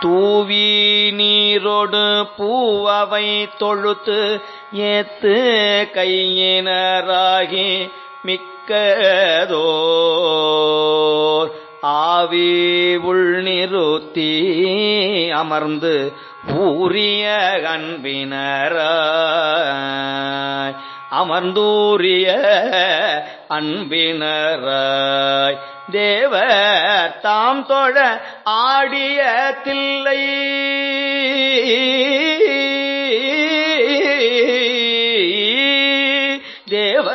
தூவி நீரோடு பூவவை தொழுத்து ஏத்து கையினராகி மிக்கதோர். ஆவி உள்நிறுத்தி அமர்ந்து ஊரிய அன்பினராய். அமர்ந்தூரிய அன்பினராய். தேவ தொழ ஆடிய தில்லை. தேவ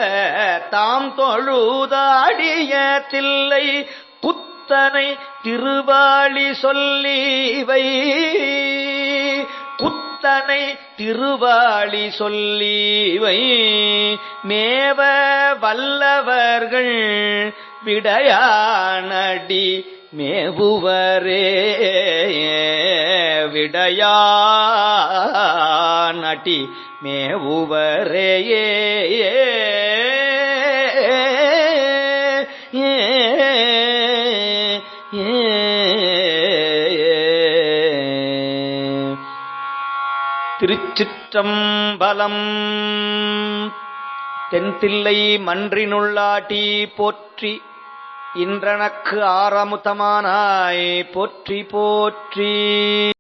தாம் தொழுதாடிய தில்லை. புத்தனை திருவாளி சொல்லிவை புத்தனை திருவாளி சொல்லிவை மேவ வல்லவர்கள் விடையானடி மேவுவரே விடையானடி மேவுவரேயே திருச்சிற்றம்பலம் தென்தில்லை மன்றினுள்ளாட்டி போற்றி இன்றனக்கு ஆரமுதமானாய் போற்றி போற்றி.